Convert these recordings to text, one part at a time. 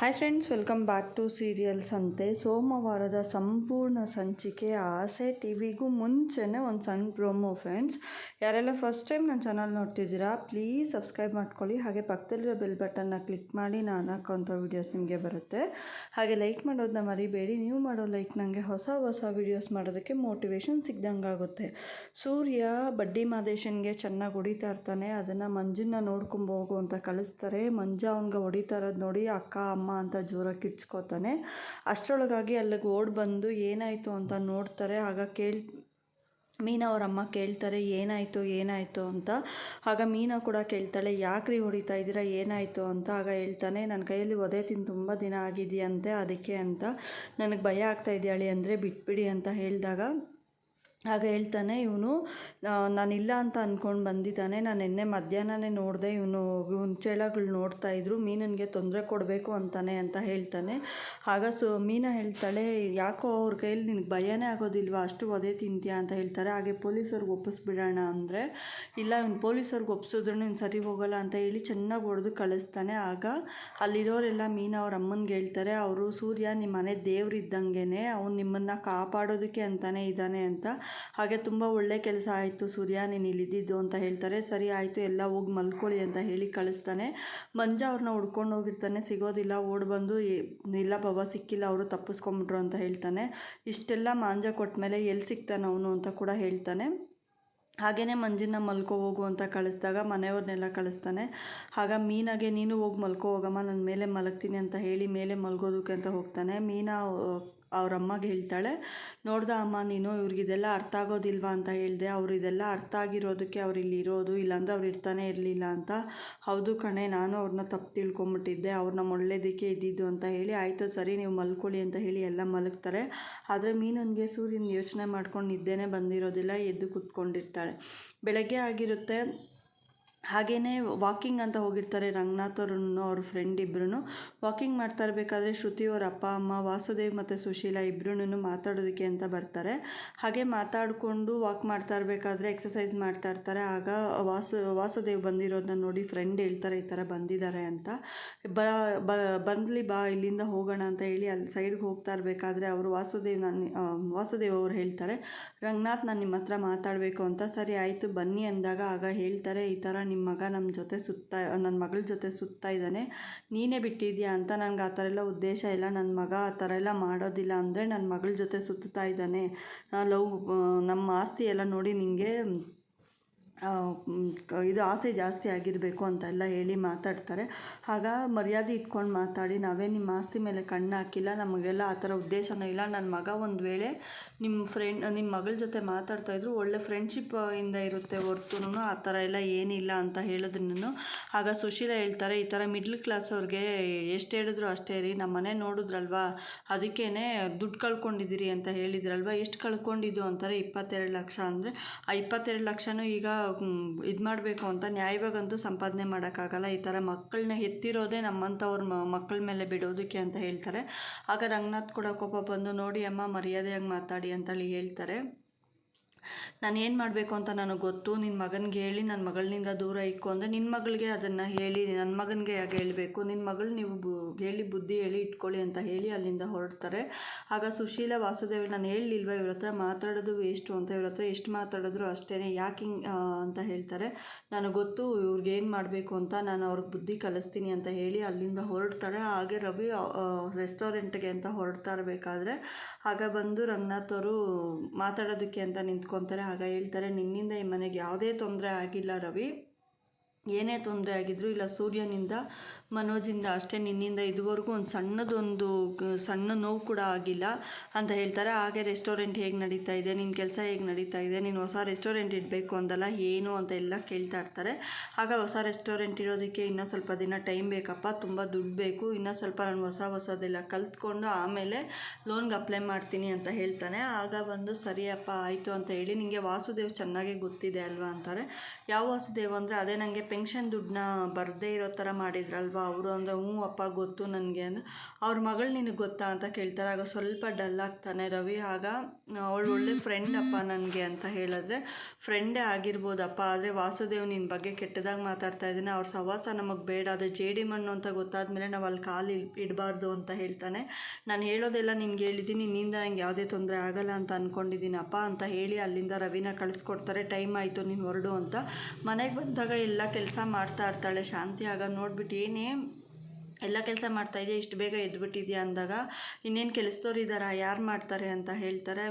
Hi friends welcome back to serials ಅಂತೆ ಸೋಮವಾರದ ಸಂಪೂರ್ಣ ಸಂಚಿಕೆ ಆಸೆ ಟಿ ವಿಗೂ ಮುಂಚೆನೇ ಒಂದು ಸಣ್ಣ ಪ್ರೋಮೋ ಫ್ರೆಂಡ್ಸ್ ಯಾರೆಲ್ಲ ಫಸ್ಟ್ ಟೈಮ್ ನನ್ನ ಚಾನಲ್ ನೋಡ್ತಿದ್ದೀರಾ ಪ್ಲೀಸ್ ಸಬ್ಸ್ಕ್ರೈಬ್ ಮಾಡ್ಕೊಳ್ಳಿ. ಹಾಗೆ ಪಕ್ಕದಲ್ಲಿರೋ ಬೆಲ್ ಬಟನ್ನ ಕ್ಲಿಕ್ ಮಾಡಿ, ನಾನು ಹಾಕೋಂಥ ವೀಡಿಯೋಸ್ ನಿಮಗೆ ಬರುತ್ತೆ. ಹಾಗೆ ಲೈಕ್ ಮಾಡೋದನ್ನ ಮರಿಬೇಡಿ. ನೀವು ಮಾಡೋ ಲೈಕ್ ನನಗೆ ಹೊಸ ಹೊಸ ವೀಡಿಯೋಸ್ ಮಾಡೋದಕ್ಕೆ ಮೋಟಿವೇಶನ್ ಸಿಗ್ದಂಗೆ ಆಗುತ್ತೆ. ಸೂರ್ಯ ಬಡ್ಡಿ ಮಾದೇಶನ್ಗೆ ಚೆನ್ನಾಗಿ ಹೊಡಿತಾ ಇರ್ತಾನೆ. ಅದನ್ನು ಮಂಜನ್ನ ನೋಡ್ಕೊಂಬ ಹೋಗು ಅಂತ ಕಳಿಸ್ತಾರೆ. ಮಂಜ ಅವ್ನಿಗೆ ಹೊಡಿತಾ ಇರೋದು ನೋಡಿ ಅಕ್ಕ, ಅಮ್ಮ ಅಂತ ಜೋರಾಗಿ ಕಿರ್ಚ್ಕೋತಾನೆ. ಅಷ್ಟರೊಳಗಾಗಿ ಅಲ್ಲಿಗೆ ಓಡ್ ಬಂದು ಏನಾಯಿತು ಅಂತ ನೋಡ್ತಾರೆ. ಆಗ ಕೇಳ್, ಮೀನಾ ಅವ್ರ ಅಮ್ಮ ಕೇಳ್ತಾರೆ, ಏನಾಯಿತು ಏನಾಯಿತು ಅಂತ. ಆಗ ಮೀನಾ ಕೂಡ ಕೇಳ್ತಾಳೆ, ಯಾಕ್ರಿ ಹೊಡಿತಾ ಇದ್ದೀರಾ, ಏನಾಯಿತು ಅಂತ. ಆಗ ಹೇಳ್ತಾನೆ ನನ್ನ ಕೈಯಲ್ಲಿ ಒದೆ ತಿಂದು ತುಂಬ ದಿನ ಆಗಿದೆಯಂತೆ, ಅದಕ್ಕೆ ಅಂತ. ನನಗೆ ಭಯ ಆಗ್ತಾ ಇದೆಯಾಳಿ ಅಂದರೆ ಬಿಟ್ಬಿಡಿ ಅಂತ ಹೇಳಿದಾಗ ಆಗ ಹೇಳ್ತಾನೆ, ಇವನು ನಾನಿಲ್ಲ ಅಂತ ಅಂದ್ಕೊಂಡು ಬಂದಿದ್ದಾನೆ. ನಾನು ನಿನ್ನೆ ಮಧ್ಯಾಹ್ನನೇ ನೋಡಿದೆ, ಇವನು ಇವನು ಚೇಳಗಳು ನೋಡ್ತಾ ಇದ್ರು. ಮೀನನಿಗೆ ತೊಂದರೆ ಕೊಡಬೇಕು ಅಂತಾನೆ ಅಂತ ಹೇಳ್ತಾನೆ. ಆಗ ಸೊ, ಮೀನಾ ಹೇಳ್ತಾಳೆ, ಯಾಕೋ ಅವ್ರ ಕೈಯಲ್ಲಿ ನಿನಗೆ ಭಯನೇ ಆಗೋದಿಲ್ವಾ? ಅಷ್ಟು ಒದೆ ತಿಂತೀಯ? ಅಂತ ಹೇಳ್ತಾರೆ. ಹಾಗೆ ಪೊಲೀಸವ್ರಿಗೆ ಒಪ್ಪಿಸ್ಬಿಡೋಣ ಅಂದರೆ, ಇಲ್ಲ, ಇವ್ನು ಪೊಲೀಸವ್ರಿಗೆ ಒಪ್ಸಿದ್ರು ನೀನು ಸರಿ ಹೋಗಲ್ಲ ಅಂತ ಹೇಳಿ ಚೆನ್ನಾಗಿ ಹೊಡೆದು ಕಳಿಸ್ತಾನೆ. ಆಗ ಅಲ್ಲಿರೋರೆಲ್ಲ ಮೀನಾ ಅವ್ರ ಅಮ್ಮನಿಗೆ ಹೇಳ್ತಾರೆ, ಅವರು ಸೂರ್ಯ ನಿಮ್ಮ ಮನೆ ದೇವ್ರಿದ್ದಂಗೆ ಅವ್ನು ನಿಮ್ಮನ್ನು ಕಾಪಾಡೋದಕ್ಕೆ ಅಂತಾನೆ ಇದ್ದಾನೆ ಅಂತ. ಹಾಗೆ ತುಂಬ ಒಳ್ಳೆ ಕೆಲಸ ಆಯಿತು. ಸೂರ್ಯ, ನೀನು ಇಲ್ಲಿದ್ದು ಅಂತ ಹೇಳ್ತಾರೆ. ಸರಿ ಆಯಿತು, ಎಲ್ಲ ಹೋಗಿ ಮಲ್ಕೊಳ್ಳಿ ಅಂತ ಹೇಳಿ ಕಳಿಸ್ತಾನೆ. ಮಂಜ ಅವ್ರನ್ನ ಹುಡ್ಕೊಂಡು ಹೋಗಿರ್ತಾನೆ. ಸಿಗೋದಿಲ್ಲ, ಓಡ್ ಬಂದು, "ಏ- ಇಲ್ಲ ಬಾಬಾ ಸಿಕ್ಕಿಲ್ಲ, ಅವರು ತಪ್ಪಿಸ್ಕೊಂಬಿಟ್ರು ಅಂತ ಹೇಳ್ತಾನೆ. ಇಷ್ಟೆಲ್ಲ ಮಾಂಜ ಕೊಟ್ಟ ಮೇಲೆ ಎಲ್ಲಿ ಸಿಗ್ತಾನೆ ಅವನು ಅಂತ ಕೂಡ ಹೇಳ್ತಾನೆ. ಹಾಗೆಯೇ ಮಂಜಿನ ಮಲ್ಕೋ ಹೋಗು ಅಂತ ಕಳಿಸ್ದಾಗ ಮನೆಯವ್ರನ್ನೆಲ್ಲ ಕಳಿಸ್ತಾನೆ. ಆಗ ಮೀನಾಗೆ, ನೀನು ಹೋಗಿ ಮಲ್ಕೋ ಹೋಗಮ್ಮ ನನ್ನ ಮೇಲೆ ಮಲಗ್ತೀನಿ ಅಂತ ಹೇಳಿ ಮೇಲೆ ಮಲ್ಗೋದಕ್ಕೆ ಅಂತ ಹೋಗ್ತಾನೆ. ಮೀನಾ ಅವ್ರ ಅಮ್ಮಗೆ ಹೇಳ್ತಾಳೆ, ನೋಡ್ದ ಅಮ್ಮ, ನೀನು ಇವ್ರಿಗಿದೆಲ್ಲ ಅರ್ಥ ಆಗೋದಿಲ್ವಾ ಅಂತ ಹೇಳಿದೆ. ಅವ್ರು ಇದೆಲ್ಲ ಅರ್ಥ ಆಗಿರೋದಕ್ಕೆ ಅವ್ರು ಇಲ್ಲಿ ಇರೋದು, ಇಲ್ಲಾಂದ್ರೆ ಅವ್ರು ಇರ್ತಾನೆ ಇರಲಿಲ್ಲ ಅಂತ. ಹೌದು ಕಣೆ, ನಾನು ಅವ್ರನ್ನ ತಪ್ಪು ತಿಳ್ಕೊಂಬಿಟ್ಟಿದ್ದೆ. ಅವ್ರು ನಮ್ಮ ಒಳ್ಳೇದಕ್ಕೆ ಇದ್ದಿದ್ದು ಅಂತ ಹೇಳಿ, ಆಯಿತು ಸರಿ, ನೀವು ಮಲ್ಕೊಳ್ಳಿ ಅಂತ ಹೇಳಿ ಎಲ್ಲ ಮಲಗ್ತಾರೆ. ಆದರೆ ಮೀನನ್ಗೆ ಸೂರ್ಯನ ಯೋಚನೆ ಮಾಡ್ಕೊಂಡು ನಿದ್ದೆನೇ ಬಂದಿರೋದಿಲ್ಲ, ಎದ್ದು ಕೂತ್ಕೊಂಡಿರ್ತಾಳೆ. ಬೆಳಗ್ಗೆ ಆಗಿರುತ್ತೆ. ಹಾಗೆಯೇ ವಾಕಿಂಗ್ ಅಂತ ಹೋಗಿರ್ತಾರೆ ರಂಗನಾಥ್ ಅವ್ರನ್ನು ಅವ್ರ ಫ್ರೆಂಡ್ ಇಬ್ಬರೂ ವಾಕಿಂಗ್ ಮಾಡ್ತಾ ಇರಬೇಕಾದ್ರೆ ಶ್ರುತಿ ಅವ್ರ ಅಪ್ಪ ಅಮ್ಮ ವಾಸುದೇವ್ ಮತ್ತು ಸುಶೀಲ ಇಬ್ಬರೂ ಮಾತಾಡೋದಕ್ಕೆ ಅಂತ ಬರ್ತಾರೆ. ಹಾಗೆ ಮಾತಾಡಿಕೊಂಡು ವಾಕ್ ಮಾಡ್ತಾ ಇರಬೇಕಾದ್ರೆ ಎಕ್ಸಸೈಸ್ ಮಾಡ್ತಾ ಇರ್ತಾರೆ. ಆಗ ವಾಸು ವಾಸುದೇವ್ ಬಂದಿರೋದನ್ನ ನೋಡಿ ಫ್ರೆಂಡ್ ಹೇಳ್ತಾರೆ ಈ ಥರ ಬಂದಿದ್ದಾರೆ ಅಂತ. ಬ ಬಂದ್ಲಿ ಬಾ ಇಲ್ಲಿಂದ ಹೋಗೋಣ ಅಂತ ಹೇಳಿ ಅಲ್ಲಿ ಸೈಡ್ಗೆ ಹೋಗ್ತಾ ಇರಬೇಕಾದ್ರೆ ಅವರು ವಾಸುದೇವ್ ನಾನು ಆ, ವಾಸುದೇವ್ ಅವ್ರು ಹೇಳ್ತಾರೆ ರಂಗನಾಥ್ ನಾನು ನಿಮ್ಮ ಹತ್ರ ಮಾತಾಡಬೇಕು ಅಂತ. ಸರಿ ಆಯಿತು ಬನ್ನಿ ಅಂದಾಗ ಆಗ ಹೇಳ್ತಾರೆ ಈ ಥರ ನಿಮ್ಮ ಮಗ ನಮ್ಮ ಜೊತೆ ಸುತ್ತ ನನ್ನ ಮಗಳ ಜೊತೆ ಸುತ್ತಾ ಇದ್ದಾನೆ ನೀನೇ ಬಿಟ್ಟಿದ್ಯಾ ಅಂತ ನನಗೆ ಆ ಥರ ಎಲ್ಲ ಉದ್ದೇಶ ಇಲ್ಲ. ನನ್ನ ಮಗ ಆ ಥರ ಎಲ್ಲ ಮಾಡೋದಿಲ್ಲ ಅಂದರೆ ನನ್ನ ಮಗಳ ಜೊತೆ ಸುತ್ತಾ ಇದ್ದಾನೆ ಲವ್ ನಮ್ಮ ಆಸ್ತಿ ಎಲ್ಲ ನೋಡಿ ನಿನಗೆ ಇದು ಆಸೆ ಜಾಸ್ತಿ ಆಗಿರಬೇಕು ಅಂತೆಲ್ಲ ಹೇಳಿ ಮಾತಾಡ್ತಾರೆ. ಆಗ ಮರ್ಯಾದೆ ಇಟ್ಕೊಂಡು ಮಾತಾಡಿ, ನಾವೇ ನಿಮ್ಮ ಆಸ್ತಿ ಮೇಲೆ ಕಣ್ಣು ಹಾಕಿಲ್ಲ, ನಮಗೆಲ್ಲ ಆ ಥರ ಉದ್ದೇಶನೂ ಇಲ್ಲ. ನನ್ನ ಮಗ ಒಂದು ವೇಳೆ ನಿಮ್ಮ ಫ್ರೆಂಡ್ ನಿಮ್ಮ ಮಗಳ ಜೊತೆ ಮಾತಾಡ್ತಾ ಇದ್ರು, ಒಳ್ಳೆ ಫ್ರೆಂಡ್ಶಿಪ್ ಇಂದ ಇರುತ್ತೆ ಹೊರ್ತು ಆ ಥರ ಎಲ್ಲ ಏನಿಲ್ಲ ಅಂತ ಹೇಳಿದ್ರು ಆಗ ಸುಶೀಲ ಹೇಳ್ತಾರೆ, ಈ ಥರ ಮಿಡ್ಲ್ ಕ್ಲಾಸ್ ಅವ್ರಿಗೆ ಎಷ್ಟು ಹೇಳಿದ್ರು ಅಷ್ಟೇ ರೀ ನಮ್ಮ ಮನೆ ನೋಡಿದ್ರಲ್ವಾ? ಅದಕ್ಕೇ ದುಡ್ಡು ಕಳ್ಕೊಂಡಿದ್ದೀರಿ ಅಂತ ಹೇಳಿದ್ರಲ್ವಾ? ಎಷ್ಟು ಕಳ್ಕೊಂಡಿದ್ದು ಅಂತಾರೆ, ಇಪ್ಪತ್ತೆರಡು ಲಕ್ಷ ಅಂದರೆ, ಆ ಇಪ್ಪತ್ತೆರಡು ಲಕ್ಷನೂ ಈಗ ಇದು ಮಾಡಬೇಕು ಅಂತ ನ್ಯಾಯವಾಗಂತೂ ಸಂಪಾದನೆ ಮಾಡೋಕ್ಕಾಗಲ್ಲ. ಈ ಥರ ಮಕ್ಕಳನ್ನ ಎತ್ತಿರೋದೇ ನಮ್ಮಂಥವ್ರ ಮಕ್ಕಳ ಮೇಲೆ ಬಿಡೋದಕ್ಕೆ ಅಂತ ಹೇಳ್ತಾರೆ. ಆಗ ರಂಗನಾಥ್ ಕೂಡ ಕೋಪ ಬಂದು, ನೋಡಿ ಅಮ್ಮ, ಮರ್ಯಾದೆಯಾಗಿ ಮಾತಾಡಿ ಅಂತೇಳಿ ಹೇಳ್ತಾರೆ. ನಾನು ಏನು ಮಾಡಬೇಕು ಅಂತ ನನಗೆ ಗೊತ್ತು. ನಿನ್ನ ಮಗನಿಗೆ ಹೇಳಿ ನನ್ನ ಮಗಳಿಂದ ದೂರ ಇಕ್ಕು ಅಂದರೆ ನಿನ್ನ ಮಗಳಿಗೆ ಅದನ್ನು ಹೇಳಿ ನನ್ನ ಮಗನಿಗೆ ಯಾಕೆ ಹೇಳಬೇಕು. ನಿನ್ನ ಮಗಳು ನೀವು ಬು, ಹೇಳಿ ಬುದ್ಧಿ ಹೇಳಿ ಇಟ್ಕೊಳ್ಳಿ ಅಂತ ಹೇಳಿ ಅಲ್ಲಿಂದ ಹೊರಡ್ತಾರೆ. ಆಗ ಸುಶೀಲ, ವಾಸುದೇವ್, ನಾನು ಹೇಳಲಿಲ್ವ ಇವ್ರ ಹತ್ರ ಮಾತಾಡೋದು ವೇಸ್ಟು ಅಂತ, ಇವ್ರ ಹತ್ರ ಎಷ್ಟು ಮಾತಾಡಿದ್ರು ಅಷ್ಟೇ ಯಾಕೆ ಹಿಂಗೆ ಅಂತ ಹೇಳ್ತಾರೆ. ನನಗೆ ಗೊತ್ತು, ಇವ್ರಿಗೆ ಏನು ಮಾಡಬೇಕು ಅಂತ ನಾನು ಅವ್ರಿಗೆ ಬುದ್ಧಿ ಕಲಿಸ್ತೀನಿ ಅಂತ ಹೇಳಿ ಅಲ್ಲಿಂದ ಹೊರಡ್ತಾರೆ. ಹಾಗೆ ರವಿ ರೆಸ್ಟೋರೆಂಟ್ಗೆ ಅಂತ ಹೊರಡ್ತಾ ಇರಬೇಕಾದ್ರೆ, ಆಗ ಬಂದು ರಂಗನಾಥ್ ಅವರು ಮಾತಾಡೋದಕ್ಕೆ ಅಂತ ನಿಂತ್ಕೊತಾರೆ ಆಗ ಹೇಳ್ತಾರೆ ನಿನ್ನಿಂದ ಈ ಮನೆಗೆ ಯಾವುದೇ ತೊಂದರೆ ಆಗಿಲ್ಲ ರವಿ. ಏನೇ ತೊಂದರೆ ಆಗಿದ್ರು ಇಲ್ಲ, ಸೂರ್ಯನಿಂದ ಮನೋಜಿಂದ ಅಷ್ಟೇ, ನಿನ್ನಿಂದ ಇದುವರೆಗೂ ಒಂದು ಸಣ್ಣದೊಂದು ಸಣ್ಣ ನೋವು ಕೂಡ ಆಗಿಲ್ಲ ಅಂತ ಹೇಳ್ತಾರೆ. ಹಾಗೆ ರೆಸ್ಟೋರೆಂಟ್ ಹೇಗೆ ನಡೀತಾ ಇದೆ ನಿನ್ನ ಕೆಲಸ ಹೇಗೆ ನಡೀತಾ ಇದೆ, ನೀನು ಹೊಸ ರೆಸ್ಟೋರೆಂಟ್ ಇಡಬೇಕು ಅಂದಲ್ಲ, ಏನು ಅಂತ ಎಲ್ಲ ಕೇಳ್ತಾ ಇರ್ತಾರೆ. ಆಗ ಹೊಸ ರೆಸ್ಟೋರೆಂಟ್ ಇರೋದಕ್ಕೆ ಇನ್ನೂ ಸ್ವಲ್ಪ ದಿನ ಟೈಮ್ ಬೇಕಪ್ಪ, ತುಂಬ ದುಡ್ಡು ಬೇಕು, ಇನ್ನೂ ಸ್ವಲ್ಪ ನಾನು ಹೊಸ ಹೊಸದೆಲ್ಲ ಕಲ್ತ್ಕೊಂಡು ಆಮೇಲೆ ಲೋನ್ಗೆ ಅಪ್ಲೈ ಮಾಡ್ತೀನಿ ಅಂತ ಹೇಳ್ತಾನೆ. ಆಗ ಬಂದು, ಸರಿಯಪ್ಪ, ಆಯಿತು ಅಂತ ಹೇಳಿ ನಿಮಗೆ ವಾಸುದೇವ್ ಚೆನ್ನಾಗೇ ಗೊತ್ತಿದೆ ಅಲ್ವಾ ಅಂತಾರೆ. ಯಾವ ವಾಸುದೇವ್ ಅಂದರೆ, ಅದೇ ನನಗೆ ಪೆನ್ಷನ್ ದುಡ್ಡನ್ನ ಬರದೇ ಇರೋ ಥರ ಮಾಡಿದ್ರಲ್ವಾ? ಅವರು ಅಂದರೆ, ಹ್ಞೂ ಅಪ್ಪ, ಗೊತ್ತು ನನಗೆ. ಅಂದರೆ ಅವ್ರ ಮಗಳು ನಿನಗೆ ಗೊತ್ತಾ ಅಂತ ಕೇಳ್ತಾರೆ. ಆಗ ಸ್ವಲ್ಪ ಡಲ್ ಆಗ್ತಾನೆ ರವಿ. ಆಗ ಅವಳು ಒಳ್ಳೆ ಫ್ರೆಂಡ್ ಅಪ್ಪ ನನಗೆ ಅಂತ ಹೇಳಿದ್ರೆ ಫ್ರೆಂಡೇ ಆಗಿರ್ಬೋದಪ್ಪ, ಆದರೆ ವಾಸುದೇವ್ ನಿನ್ನ ಬಗ್ಗೆ ಕೆಟ್ಟದಾಗಿ ಮಾತಾಡ್ತಾ ಇದ್ದೀನಿ. ಅವ್ರ ಸವಾಸ ನಮಗೆ ಬೇಡ. ಅದು ಜೇಡಿ ಮಣ್ಣು ಅಂತ ಗೊತ್ತಾದ್ಮೇಲೆ ನಾವು ಅಲ್ಲಿ ಕಾಲು ಇಡಬಾರ್ದು ಅಂತ ಹೇಳ್ತಾನೆ. ನಾನು ಹೇಳೋದೆಲ್ಲ ನಿನ್ಗೆ ಹೇಳಿದ್ದೀನಿ. ನಿನ್ನಿಂದ ನಂಗೆ ಯಾವುದೇ ತೊಂದರೆ ಆಗಲ್ಲ ಅಂತ ಅಂದ್ಕೊಂಡಿದ್ದೀನಪ್ಪ ಅಂತ ಹೇಳಿ ಅಲ್ಲಿಂದ ರವಿನ ಕಳಿಸ್ಕೊಡ್ತಾರೆ. ಟೈಮ್ ಆಯಿತು, ನೀನು ಹೊರಡು ಅಂತ. ಮನೆಗೆ ಬಂದಾಗ ಎಲ್ಲ ಕೆಲಸ ಮಾಡ್ತಾ ಇರ್ತಾಳೆ ಶಾಂತಿ ಆಗ ನೋಡ್ಬಿಟ್ಟು ಏನೇ ಎಲ್ಲ ಕೆಲಸ ಮಾಡ್ತಾಯಿದ್ಯಾ ಇಷ್ಟು ಬೇಗ ಎದ್ಬಿಟ್ಟಿದ್ಯಾ ಅಂದಾಗ, ಇನ್ನೇನು ಕೆಲಸದವ್ರು ಇದ್ದಾರಾ ಯಾರು ಮಾಡ್ತಾರೆ ಅಂತ ಹೇಳ್ತಾರೆ.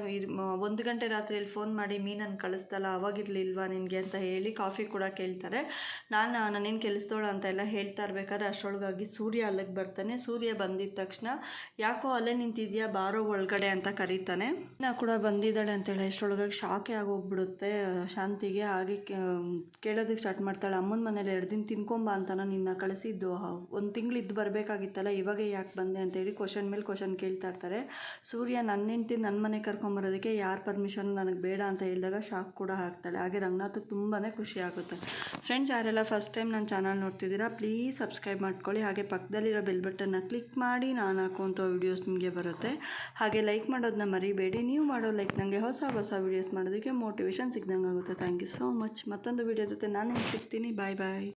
ಒಂದು ಗಂಟೆ ರಾತ್ರಿಯಲ್ಲಿ ಫೋನ್ ಮಾಡಿ ಮೀನನ್ನು ಕಳಿಸ್ತಲ್ಲ ಅವಾಗಿರ್ಲಿಲ್ವಾ ನಿನಗೆ? ಅಂತ ಹೇಳಿ ಕಾಫಿ ಕೂಡ ಕೇಳ್ತಾರೆ. ನಾನು ನಾನೇನು ಕೆಲಸದವಳು ಅಂತ ಎಲ್ಲ ಹೇಳ್ತಾ ಇರ್ಬೇಕಾದ್ರೆ ಅಷ್ಟರೊಳಗಾಗಿ ಸೂರ್ಯ ಅಲ್ಲಿಗೆ ಬರ್ತಾನೆ. ಸೂರ್ಯ ಬಂದಿದ್ದ ತಕ್ಷಣ, ಯಾಕೋ ಅಲ್ಲೇ ನಿಂತಿದ್ಯಾ, ಬಾರೋ ಒಳಗಡೆ? ಅಂತ ಕರೀತಾನೆ. ನಾ ಕೂಡ ಬಂದಿದ್ದಾಳೆ ಅಂತೇಳಿ ಅಷ್ಟರೊಳಗಾಗಿ ಶಾಕೆ ಆಗೋಗ್ಬಿಡುತ್ತೆ. ಶಾಂತಿಗೆ ಹಾಗೆ ಕೇಳೋದಕ್ಕೆ ಸ್ಟಾರ್ಟ್ ಮಾಡ್ತಾಳೆ. ಅಮ್ಮನ ಮನೇಲಿ ಎರಡು ದಿನ ತಿನ್ಕೊಂಬ ಅಂತ ನಿನ್ನ ಕಳಿಸಿದ್ದು. ಒಂದು ತಿಂಗಳು ಇದ್ದು ಬರಬೇಕಾಗಿತ್ತಲ್ಲ, ಇವಾಗ ಯಾಕೆ ಬಂದೆ ಅಂತೇಳಿ ಕ್ವಶನ್ ಮೇಲೆ ಕ್ವಶನ್ ಕೇಳ್ತಾ ಇರ್ತಾರೆ. ಸೂರ್ಯ ನನ್ನ ಹೆಂಡ್ತಿ ನನ್ನ ಮನೆ ಕರ್ಕೊಂಬರೋದಕ್ಕೆ ಯಾರ ಪರ್ಮಿಷನ್ ನನಗೆ ಬೇಡ ಅಂತ ಹೇಳಿದಾಗ ಶಾಕ್ ಕೂಡ ಹಾಕ್ತಾಳೆ ಹಾಗೆ ರಂಗನಾಥ್ ತುಂಬಾ ಖುಷಿ ಆಗುತ್ತೆ. ಫ್ರೆಂಡ್ಸ್ ಯಾರೆಲ್ಲ ಫಸ್ಟ್ ಟೈಮ್ ನನ್ನ ಚಾನಲ್ ನೋಡ್ತಿದ್ದೀರಾ ಪ್ಲೀಸ್ ಸಬ್ಸ್ಕ್ರೈಬ್ ಮಾಡ್ಕೊಳ್ಳಿ. ಹಾಗೆ ಪಕ್ಕದಲ್ಲಿರೋ ಬೆಲ್ ಬಟನ್ನ ಕ್ಲಿಕ್ ಮಾಡಿ ನಾನು ಹಾಕುವಂಥ ವೀಡಿಯೋಸ್ ನಿಮಗೆ ಬರುತ್ತೆ. ಹಾಗೆ ಲೈಕ್ ಮಾಡೋದನ್ನ ಮರಿಬೇಡಿ. ನೀವು ಮಾಡೋ ಲೈಕ್ ನನಗೆ ಹೊಸ ಹೊಸ ವೀಡಿಯೋಸ್ ಮಾಡೋದಕ್ಕೆ ಮೋಟಿವೇಶನ್ ಸಿಗ್ದಂಗೆ ಆಗುತ್ತೆ ಥ್ಯಾಂಕ್ ಯು ಸೋ ಮಚ್ ಮತ್ತೊಂದು ವೀಡಿಯೋ ಜೊತೆ ನಾನು ಸಿಗ್ತೀನಿ. ಬಾಯ್ ಬಾಯ್